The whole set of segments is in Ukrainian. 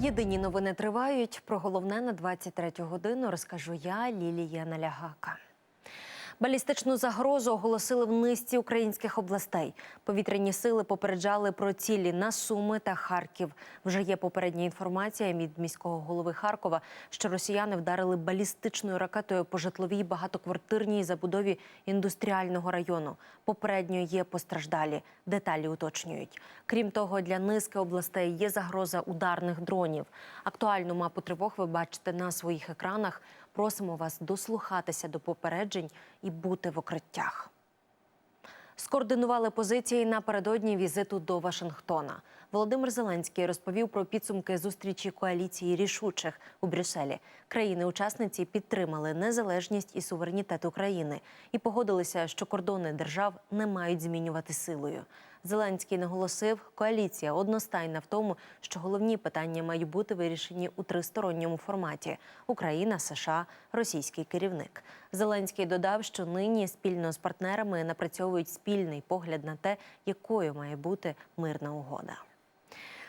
Єдині новини тривають. Про головне на 23 годину розкажу я, Лілія Налягака. Балістичну загрозу оголосили в низці українських областей. Повітряні сили попереджали про цілі на Суми та Харків. Вже є попередня інформація від міського голови Харкова, що росіяни вдарили балістичною ракетою по житловій багатоквартирній забудові індустріального району. Попередньо є постраждалі. Деталі уточнюють. Крім того, для низки областей є загроза ударних дронів. Актуальну мапу тривог ви бачите на своїх екранах. Просимо вас дослухатися до попереджень і бути в укриттях. Скоординували позиції напередодні візиту до Вашингтона. Володимир Зеленський розповів про підсумки зустрічі коаліції рішучих у Брюсселі. Країни-учасниці підтримали незалежність і суверенітет України і погодилися, що кордони держав не мають змінювати силою. Зеленський наголосив, коаліція одностайна в тому, що головні питання мають бути вирішені у тристоронньому форматі: Україна, США, російський керівник. Зеленський додав, що нині спільно з партнерами напрацьовують спільний погляд на те, якою має бути мирна угода.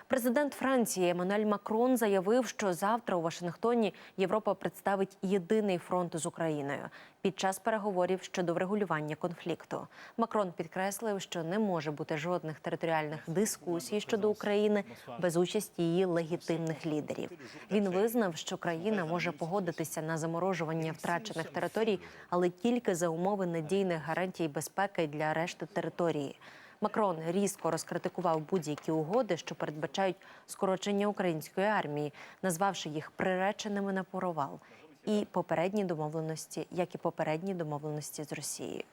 Президент Франції Еммануель Макрон заявив, що завтра у Вашингтоні Європа представить єдиний фронт з Україною під час переговорів щодо врегулювання конфлікту. Макрон підкреслив, що не може бути жодних територіальних дискусій щодо України без участі її легітимних лідерів. Він визнав, що країна може погодитися на заморожування втрачених територій, але тільки за умови надійних гарантій безпеки для решти території. Макрон різко розкритикував будь-які угоди, що передбачають скорочення української армії, назвавши їх приреченими на провал, і попередні домовленості, як і попередні домовленості з Росією.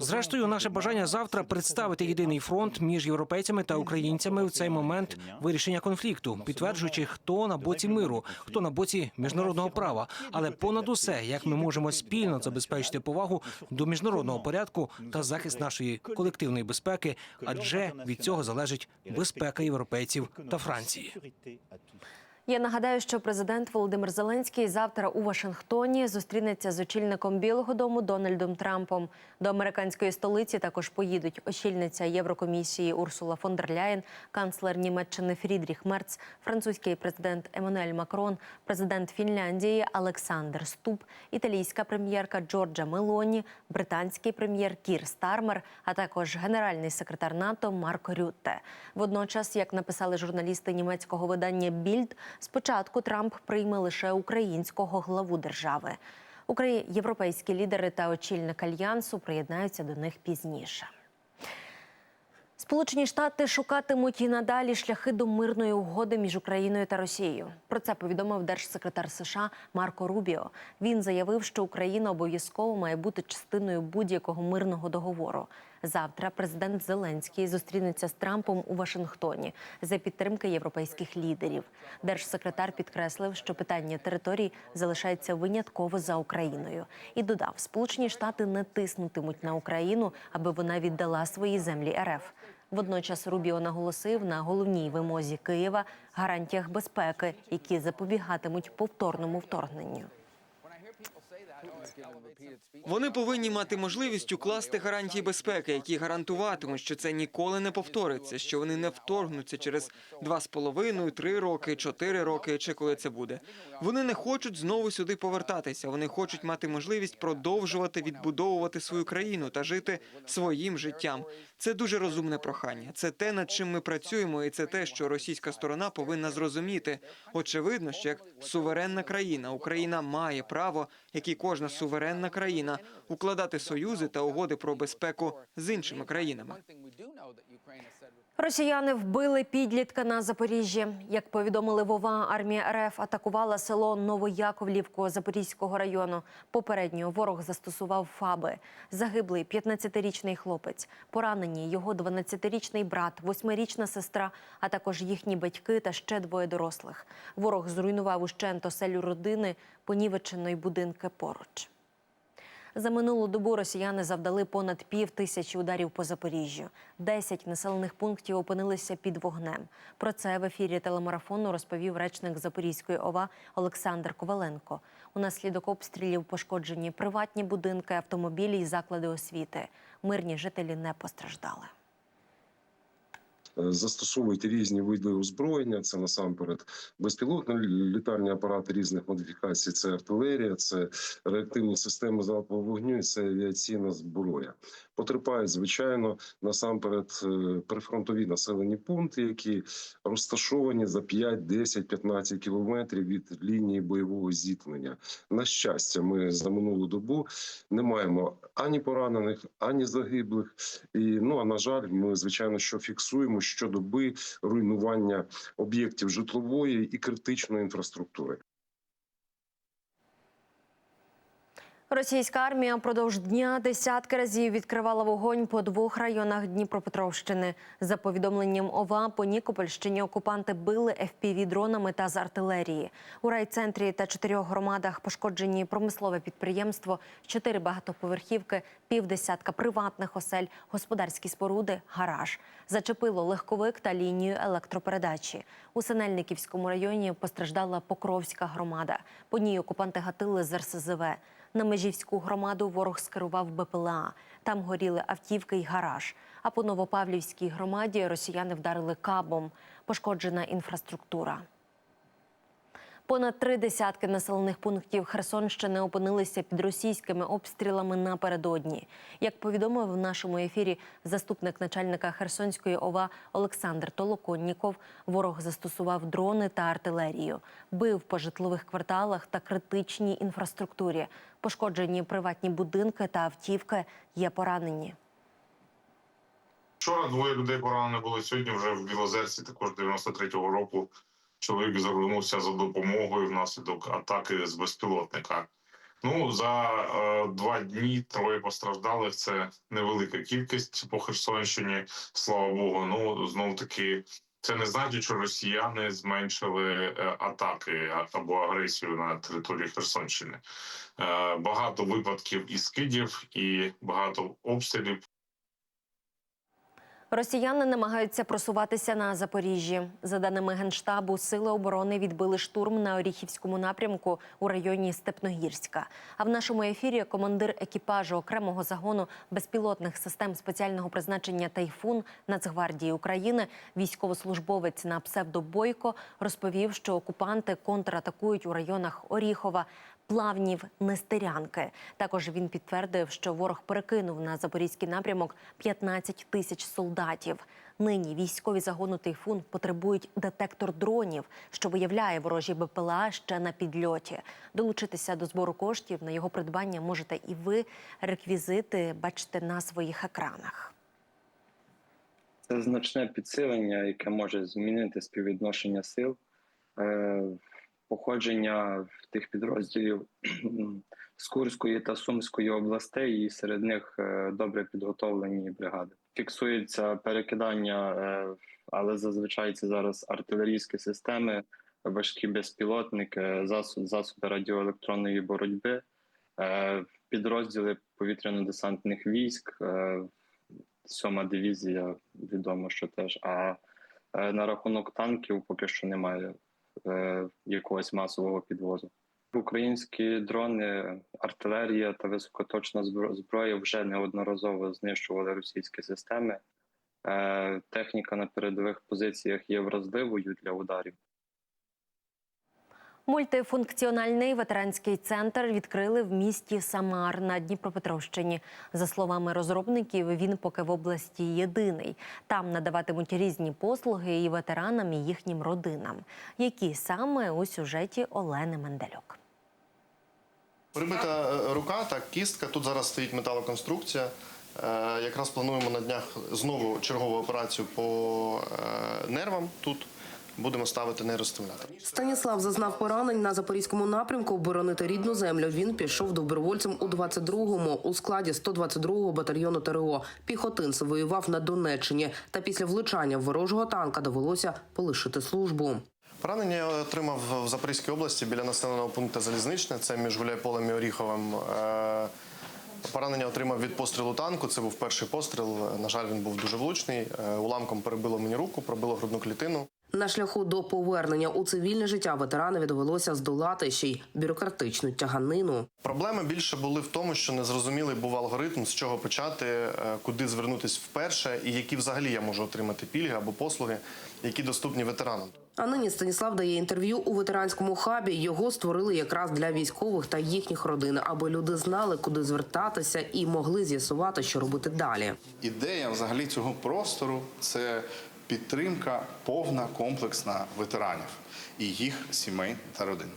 Зрештою, наше бажання завтра представити єдиний фронт між європейцями та українцями в цей момент вирішення конфлікту, підтверджуючи, хто на боці миру, хто на боці міжнародного права. Але понад усе, як ми можемо спільно забезпечити повагу до міжнародного порядку та захист нашої колективної безпеки, адже від цього залежить безпека європейців та Франції. Я нагадаю, що президент Володимир Зеленський завтра у Вашингтоні зустрінеться з очільником Білого Дому Дональдом Трампом. До американської столиці також поїдуть очільниця Єврокомісії Урсула фон дер Ляєн, канцлер Німеччини Фрідріх Мерц, французький президент Еммануель Макрон, президент Фінляндії Олександр Ступ, італійська прем'єрка Джорджа Мелоні, британський прем'єр Кір Стармер, а також генеральний секретар НАТО Марко Рютте. Водночас, як написали журналісти німецького видання Більд. Спочатку Трамп прийме лише українського главу держави. Украї... Європейські лідери та очільник альянсу приєднаються до них пізніше. Сполучені Штати шукатимуть і надалі шляхи до мирної угоди між Україною та Росією. Про це повідомив держсекретар США Марко Рубіо. Він заявив, що Україна обов'язково має бути частиною будь-якого мирного договору. Завтра президент Зеленський зустрінеться з Трампом у Вашингтоні за підтримки європейських лідерів. Держсекретар підкреслив, що питання територій залишається винятково за Україною, і додав, Сполучені Штати не тиснутимуть на Україну, аби вона віддала свої землі РФ. Водночас Рубіо наголосив на головній вимозі Києва гарантіях безпеки, які запобігатимуть повторному вторгненню. Вони повинні мати можливість укласти гарантії безпеки, які гарантуватимуть, що це ніколи не повториться, що вони не вторгнуться через два з половиною, три роки, чотири роки, чи коли це буде. Вони не хочуть знову сюди повертатися. Вони хочуть мати можливість продовжувати відбудовувати свою країну та жити своїм життям. Це дуже розумне прохання. Це те, над чим ми працюємо, і це те, що російська сторона повинна зрозуміти. Очевидно, що як суверенна країна Україна має право, як і кожна суверенна країна, укладати союзи та угоди про безпеку з іншими країнами. Росіяни вбили підлітка на Запоріжжі. Як повідомили Вова, армія РФ атакувала село Новояковлівку Запорізького району. Попередньо ворог застосував фаби. Загиблий 15-річний хлопець, поранені його 12-річний брат, 8-річна сестра, а також їхні батьки та ще двоє дорослих. Ворог зруйнував ущент оселю родини, понівеченої будинки поруч. За минулу добу росіяни завдали понад пів тисячі ударів по Запоріжжю. Десять населених пунктів опинилися під вогнем. Про це в ефірі телемарафону розповів речник Запорізької ОВА Олександр Коваленко. Унаслідок обстрілів пошкоджені приватні будинки, автомобілі і заклади освіти. Мирні жителі не постраждали. Застосовують різні види озброєння. Це насамперед безпілотні літальні апарати різних модифікацій. Це артилерія, це реактивні системи залпового вогню, і це авіаційна зброя. Потерпають звичайно насамперед е, прифронтові населені пункти, які розташовані за 5, 10, 15 кілометрів від лінії бойового зіткнення. На щастя, ми за минулу добу не маємо ані поранених, ані загиблих. І ну а на жаль, ми звичайно що фіксуємо щодоби руйнування об'єктів житлової і критичної інфраструктури. Російська армія продовж дня десятки разів відкривала вогонь по двох районах Дніпропетровщини. За повідомленням ОВА, по Нікопольщині окупанти били fpv дронами та з артилерії. У райцентрі та чотирьох громадах пошкоджені промислове підприємство, чотири багатоповерхівки, півдесятка приватних осель, господарські споруди, гараж. Зачепило легковик та лінію електропередачі. У Синельниківському районі постраждала Покровська громада. По ній окупанти гатили з РСЗВ. На Межівську громаду ворог скерував БПЛА. Там горіли автівки й гараж. А по Новопавлівській громаді росіяни вдарили кабом. Пошкоджена інфраструктура. Понад три десятки населених пунктів Херсонщини опинилися під російськими обстрілами напередодні. Як повідомив в нашому ефірі заступник начальника Херсонської ОВА Олександр Толоконніков, ворог застосував дрони та артилерію, бив по житлових кварталах та критичній інфраструктурі. Пошкоджені приватні будинки та автівки є поранені. Вчора двоє людей поранені були. Сьогодні вже в Білозерці, також 93-го року. Чоловік звернувся за допомогою внаслідок атаки з безпілотника. Ну за е, два дні троє постраждалих. Це невелика кількість по Херсонщині. Слава Богу. Ну знов таки. Це не значить, що росіяни зменшили е, атаки або агресію на території Херсонщини. Е, багато випадків і скидів, і багато обстрілів. Росіяни намагаються просуватися на Запоріжжі. За даними генштабу, сили оборони відбили штурм на Оріхівському напрямку у районі Степногірська. А в нашому ефірі командир екіпажу окремого загону безпілотних систем спеціального призначення Тайфун Нацгвардії України, військовослужбовець на псевдобойко, розповів, що окупанти контратакують у районах Оріхова. Плавнів Нестерянки. Також він підтвердив, що ворог перекинув на запорізький напрямок 15 тисяч солдатів. Нині військові загону Тайфун потребують детектор дронів, що виявляє ворожі БПЛА ще на підльоті. Долучитися до збору коштів на його придбання можете і ви. Реквізити бачите на своїх екранах. Це значне підсилення, яке може змінити співвідношення сил. Походження тих підрозділів з Курської та Сумської областей, і серед них е, добре підготовлені бригади. Фіксується перекидання, е, але зазвичай це зараз артилерійські системи, важкі безпілотники, засоб- засоби радіоелектронної боротьби, е, підрозділи повітряно-десантних військ. Сьома дивізія, відомо, що теж. А на рахунок танків поки що немає якогось масового підвозу. Українські дрони, артилерія та високоточна зброя вже неодноразово знищували російські системи. Е, техніка на передових позиціях є вразливою для ударів. Мультифункціональний ветеранський центр відкрили в місті Самар на Дніпропетровщині. За словами розробників, він поки в області єдиний. Там надаватимуть різні послуги і ветеранам, і їхнім родинам. Які саме у сюжеті Олени Менделюк. Прибита е, рука, так, кістка. Тут зараз стоїть металоконструкція. Е, Якраз плануємо на днях знову чергову операцію по е, нервам тут. Будемо ставити нейростимулятор. Станіслав зазнав поранень на запорізькому напрямку оборонити рідну землю. Він пішов добровольцем у 22-му у складі 122-го батальйону ТРО. Піхотинц воював на Донеччині. Та після влучання ворожого танка довелося полишити службу. Поранення я отримав в Запорізькій області біля населеного пункту Залізничне. Це між Гуляйполем і Оріховим. Е, Поранення отримав від пострілу танку. Це був перший постріл. На жаль, він був дуже влучний. Е, Уламком перебило мені руку, пробило грудну клітину. На шляху до повернення у цивільне життя ветеранові довелося здолати ще й бюрократичну тяганину. Проблеми більше були в тому, що незрозумілий був алгоритм, з чого почати, е, куди звернутися вперше, і які взагалі я можу отримати пільги або послуги, які доступні ветеранам. А нині Станіслав дає інтерв'ю у ветеранському хабі. Його створили якраз для військових та їхніх родин, аби люди знали, куди звертатися, і могли з'ясувати, що робити далі. Ідея взагалі цього простору це підтримка повна комплексна ветеранів і їх сімей та родин.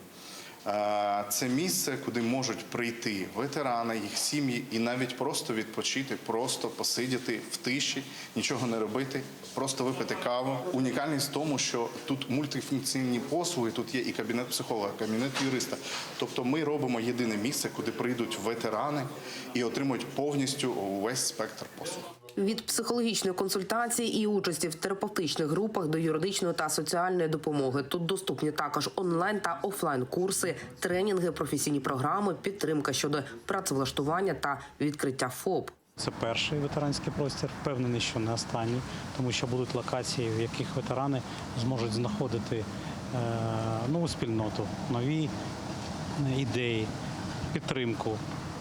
Е, Це місце, куди можуть прийти ветерани, їх сім'ї і навіть просто відпочити, просто посидіти в тиші, нічого не робити, просто випити каву. Унікальність в тому, що тут мультифункційні послуги, тут є і кабінет психолога, кабінет юриста. Тобто ми робимо єдине місце, куди прийдуть ветерани і отримують повністю увесь спектр послуг. Від психологічної консультації і участі в терапевтичних групах до юридичної та соціальної допомоги. Тут доступні також онлайн та офлайн курси, тренінги, професійні програми, підтримка щодо працевлаштування та відкриття ФОП. Це перший ветеранський простір, впевнений, що не останній, тому що будуть локації, в яких ветерани зможуть знаходити е, нову спільноту, нові е, ідеї, підтримку.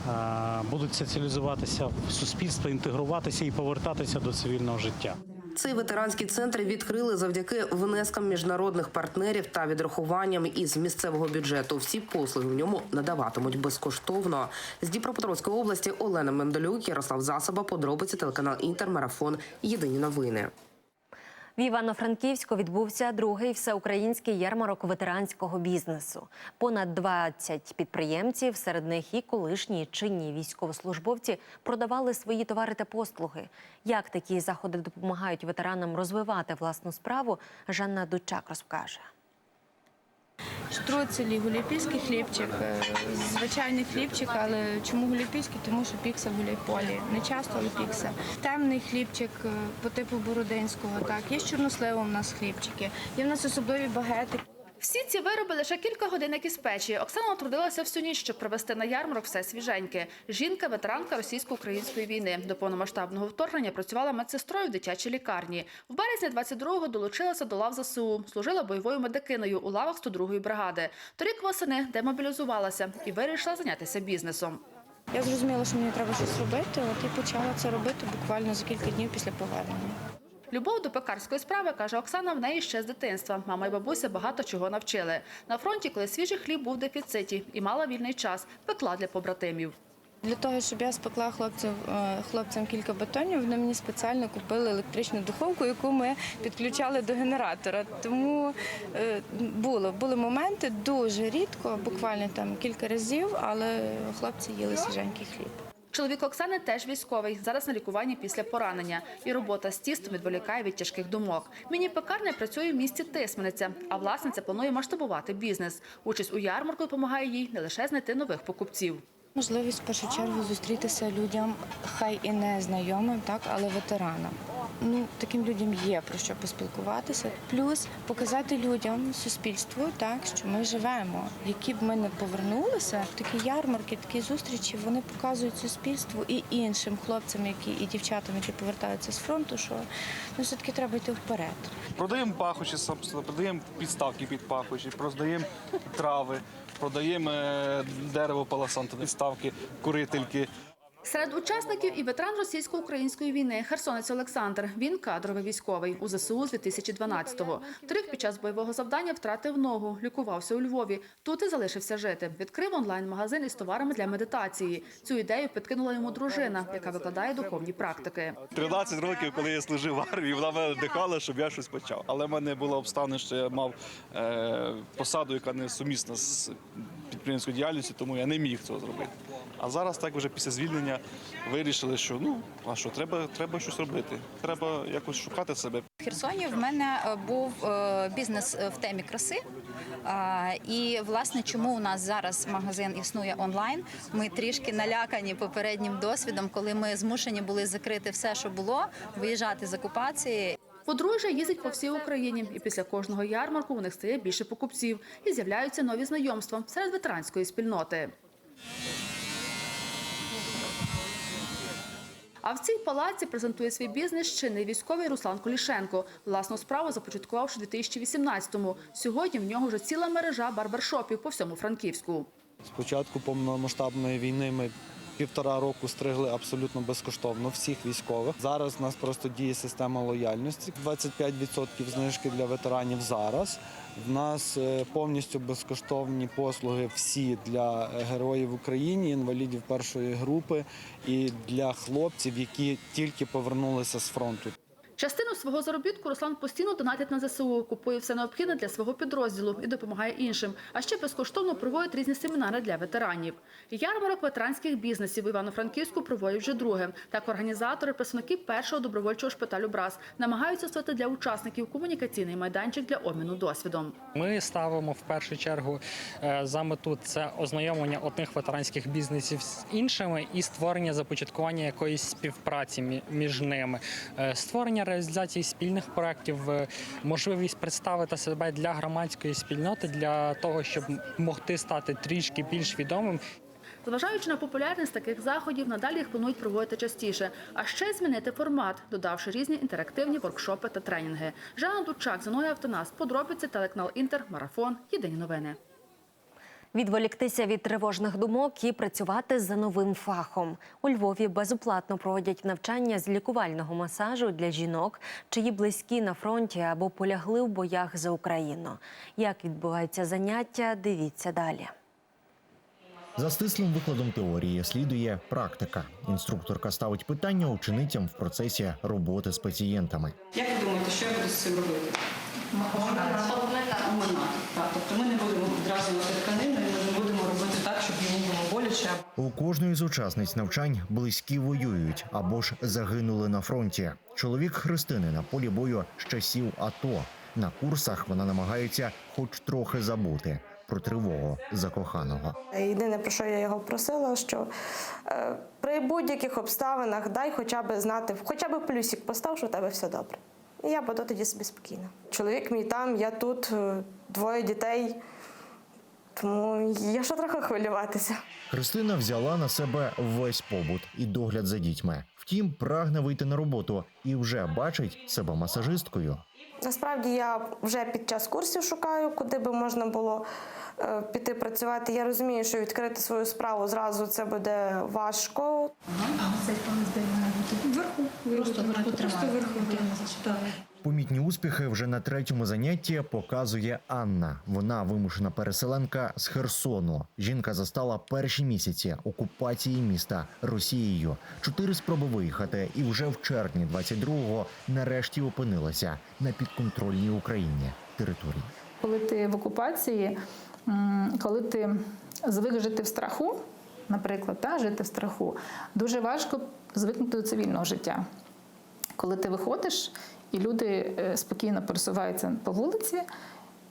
Е, Будуть соціалізуватися в суспільство, інтегруватися і повертатися до цивільного життя. Цей ветеранський центр відкрили завдяки внескам міжнародних партнерів та відрахуванням із місцевого бюджету. Всі послуги в ньому надаватимуть безкоштовно. З Дніпропетровської області Олена Мендолюк, Ярослав Засоба, подробиці телеканал Інтермарафон. Єдині новини. В Івано-Франківську відбувся другий всеукраїнський ярмарок ветеранського бізнесу. Понад 20 підприємців, серед них і колишні чинні військовослужбовці, продавали свої товари та послуги. Як такі заходи допомагають ветеранам розвивати власну справу, Жанна Дучак розкаже. Штруцелі, гуляйпільський хлібчик, е, звичайний хлібчик, але чому гуляйпільський? Тому що пікса в гуляйполі. Не часто, але пікса. Темний хлібчик е, по типу бородинського. Так, є з чорносливом у нас хлібчики. Є в нас особливі багети. Всі ці вироби лише кілька годинок із печі. Оксана трудилася всю ніч, щоб привезти на ярмарок все свіженьке. Жінка, ветеранка російсько-української війни. До повномасштабного вторгнення працювала медсестрою в дитячій лікарні. В березні 22-го долучилася до лав ЗСУ. Служила бойовою медикиною у лавах 102-ї бригади. Торік восени демобілізувалася і вирішила зайнятися бізнесом. Я зрозуміла, що мені треба щось робити, от і почала це робити буквально за кілька днів після повернення. Любов до пекарської справи, каже Оксана, в неї ще з дитинства. Мама і бабуся багато чого навчили. На фронті, коли свіжий хліб був в дефіциті і мала вільний час, пекла для побратимів. Для того, щоб я спекла хлопців, е, хлопцям кілька батонів, вони мені спеціально купили електричну духовку, яку ми підключали до генератора. Тому е, було, були моменти дуже рідко, буквально там кілька разів, але хлопці їли свіженький хліб. Чоловік Оксани теж військовий. Зараз на лікуванні після поранення. І робота з тістом відволікає від тяжких думок. Міні-пекарня працює в місті Тисмениця, а власниця планує масштабувати бізнес. Участь у ярмарку допомагає їй не лише знайти нових покупців. Можливість в першу чергу зустрітися людям, хай і не знайомим, так, але ветеранам. Ну, таким людям є про що поспілкуватися. Плюс показати людям, суспільству, так, що ми живемо. Які б ми не повернулися, такі ярмарки, такі зустрічі, вони показують суспільству і іншим хлопцям, які і дівчатам, які повертаються з фронту, що ну, все-таки треба йти вперед. Продаємо пахощі, продаємо підставки під пахощі, продаємо трави, продаємо е, дерево паласанти, підставки, курительки. Серед учасників і ветеран російсько-української війни Херсонець Олександр. Він кадровий військовий у ЗСУ з 2012-го. Торік під час бойового завдання втратив ногу, лікувався у Львові. Тут і залишився жити. Відкрив онлайн-магазин із товарами для медитації. Цю ідею підкинула йому дружина, яка викладає духовні практики. 13 років, коли я служив в армії, вона мене надихала, щоб я щось почав. Але в мене було обставини, що я мав е, посаду, яка не сумісна з підприємською діяльністю, тому я не міг цього зробити. А зараз так вже після звільнення вирішили, що ну а що, треба, треба щось робити. Треба якось шукати себе. В Херсоні в мене е, був е, бізнес е, в темі краси. І власне, чому у нас зараз магазин існує онлайн? Ми трішки налякані попереднім досвідом, коли ми змушені були закрити все, що було, виїжджати з окупації. Подружжя їздить по всій Україні, і після кожного ярмарку у них стає більше покупців і з'являються нові знайомства серед ветеранської спільноти. А в цій палаці презентує свій бізнес чинний військовий Руслан Колішенко. Власну справу започаткувавши у 2018-му. Сьогодні в нього вже ціла мережа барбершопів по всьому Франківську. З початку повномасштабної війни ми півтора року стригли абсолютно безкоштовно всіх військових. Зараз у нас просто діє система лояльності. 25% знижки для ветеранів зараз. В нас е, повністю безкоштовні послуги всі для е, героїв України, інвалідів першої групи і для хлопців, які тільки повернулися з фронту. Частину свого заробітку Руслан постійно донатить на ЗСУ, купує все необхідне для свого підрозділу і допомагає іншим. А ще безкоштовно проводить різні семінари для ветеранів. Ярмарок ветеранських бізнесів в Івано-Франківську проводять вже друге. Так організатори, представники першого добровольчого шпиталю БРАЗ намагаються створити для учасників комунікаційний майданчик для обміну досвідом. Ми ставимо в першу чергу е, за мету це ознайомлення одних ветеранських бізнесів з іншими і створення започаткування якоїсь співпраці між ними, Е, створення реалізації спільних проєктів, е, можливість представити себе для громадської спільноти для того, щоб могти стати трішки більш відомим Зважаючи на популярність таких заходів, надалі їх планують проводити частіше, а ще змінити формат, додавши різні інтерактивні воркшопи та тренінги. Жанна Дучак, Зиноя Автонас, подробиці, телеканал Інтер, Марафон, Єдині новини. Відволіктися від тривожних думок і працювати за новим фахом. У Львові безоплатно проводять навчання з лікувального масажу для жінок, чиї близькі на фронті або полягли в боях за Україну. Як відбуваються заняття, дивіться далі. За стислим викладом теорії слідує практика. Інструкторка ставить питання ученицям в процесі роботи з пацієнтами. Як ви думаєте, що я буду з цим робити? Тобто ми не будемо одразу тканину, і ми не будемо робити так, щоб йому було боляче. У кожної з учасниць навчань близькі воюють або ж загинули на фронті. Чоловік Христини на полі бою з часів АТО. На курсах вона намагається хоч трохи забути про тривогу закоханого. Єдине, про що я його просила, що е, при будь-яких обставинах дай хоча б знати, хоча б плюсик постав, що в тебе все добре. І я буду тоді собі спокійна. Чоловік мій там, я тут, е, двоє дітей. Тому є що трохи хвилюватися. Христина взяла на себе весь побут і догляд за дітьми. Втім, прагне вийти на роботу і вже бачить себе масажисткою. Насправді я вже під час курсів шукаю, куди би можна було е, піти працювати. Я розумію, що відкрити свою справу зразу це буде важко. Просто вверху тримаю. Помітні успіхи вже на третьому занятті показує Анна. Вона вимушена переселенка з Херсону. Жінка застала перші місяці окупації міста Росією. Чотири спроби виїхати, і вже в червні 22-го нарешті опинилася на підконтрольній Україні території. Коли ти в окупації, коли ти звик жити в страху, наприклад, та, жити в страху, дуже важко звикнути до цивільного життя. Коли ти виходиш, і люди е, спокійно пересуваються по вулиці,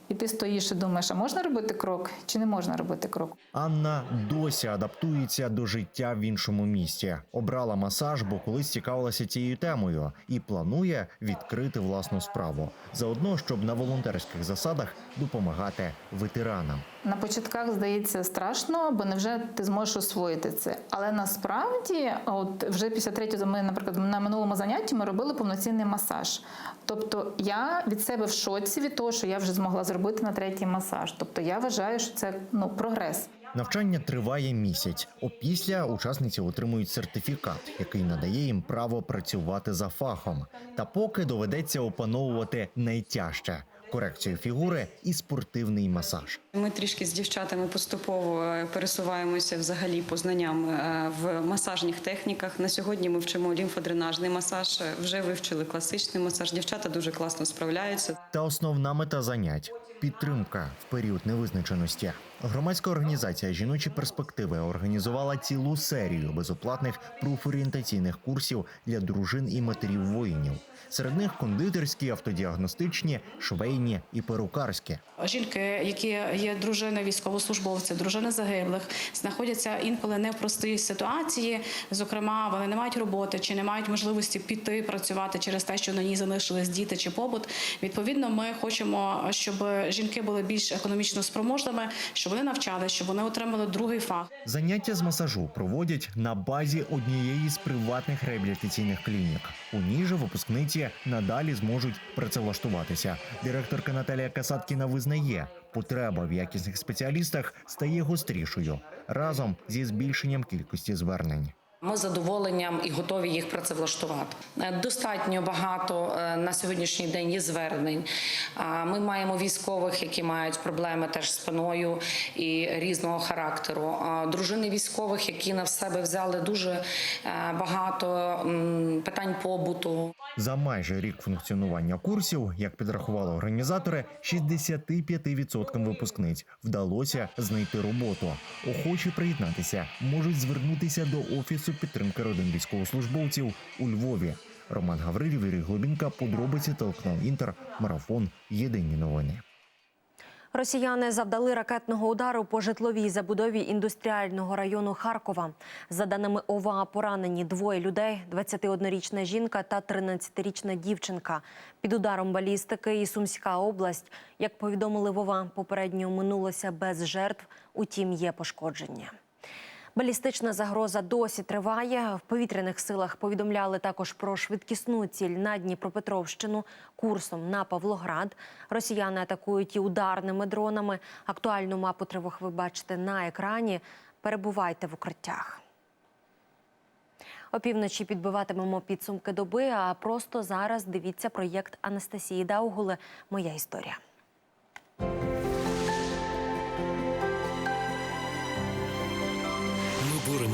і ти стоїш і думаєш, а можна робити крок чи не можна робити крок? Анна досі адаптується до життя в іншому місті. Обрала масаж, бо колись цікавилася цією темою, і планує відкрити власну справу. Заодно, щоб на волонтерських засадах допомагати ветеранам. На початках здається страшно, бо невже ти зможеш освоїти це. Але насправді, от вже після третього, ми, наприклад, на минулому занятті ми робили повноцінний масаж. Тобто я від себе в шоці від того, що я вже змогла зробити на третій масаж. Тобто я вважаю, що це ну прогрес. Навчання триває місяць. Опісля учасниці отримують сертифікат, який надає їм право працювати за фахом. Та поки доведеться опановувати найтяжче корекцію фігури і спортивний масаж. Ми трішки з дівчатами поступово е, пересуваємося взагалі по знанням е, в масажних техніках. На сьогодні ми вчимо лімфодренажний масаж, вже вивчили класичний масаж. Дівчата дуже класно справляються. Та основна мета занять підтримка в період невизначеності. Громадська організація Жіночі перспективи організувала цілу серію безоплатних профорієнтаційних курсів для дружин і матерів воїнів. Серед них кондитерські, автодіагностичні, швейні і перукарські. Жінки, які є дружини військовослужбовців, дружини загиблих, знаходяться інколи не в простій ситуації. Зокрема, вони не мають роботи чи не мають можливості піти працювати через те, що на ній залишились діти чи побут. Відповідно, ми хочемо, щоб жінки були більш економічно спроможними, щоб вони навчалися, щоб вони отримали другий фах. Заняття з масажу проводять на базі однієї з приватних реабілітаційних клінік. У ній же випускниці надалі зможуть працевлаштуватися. Директорка Наталія Касаткіна визнає, потреба в якісних спеціалістах стає гострішою разом зі збільшенням кількості звернень. Ми з задоволенням і готові їх працевлаштувати. Е, Достатньо багато е, на сьогоднішній день є звернень. Ми маємо військових, які мають проблеми теж з спиною і різного характеру. Дружини військових, які на себе взяли дуже е, багато питань побуту. За майже рік функціонування курсів, як підрахували організатори, 65% випускниць вдалося знайти роботу. Охочі приєднатися можуть звернутися до офісу підтримки родин військовослужбовців у Львові. Роман Гаврилів, Юрій Глобінка, подробиці телеканал Інтер, марафон. Єдині новини. Росіяни завдали ракетного удару по житловій забудові індустріального району Харкова. За даними ОВА, поранені двоє людей: – 21-річна жінка та 13-річна дівчинка. Під ударом балістики і Сумська область. Як повідомили в ОВА, попередньо минулося без жертв, утім є пошкодження. Балістична загроза досі триває. В повітряних силах повідомляли також про швидкісну ціль на Дніпропетровщину курсом на Павлоград. Росіяни атакують і ударними дронами. Актуальну мапу тривог ви бачите на екрані. Перебувайте в укриттях. Опівночі підбиватимемо підсумки доби. А просто зараз дивіться проєкт Анастасії Даугули Моя історія.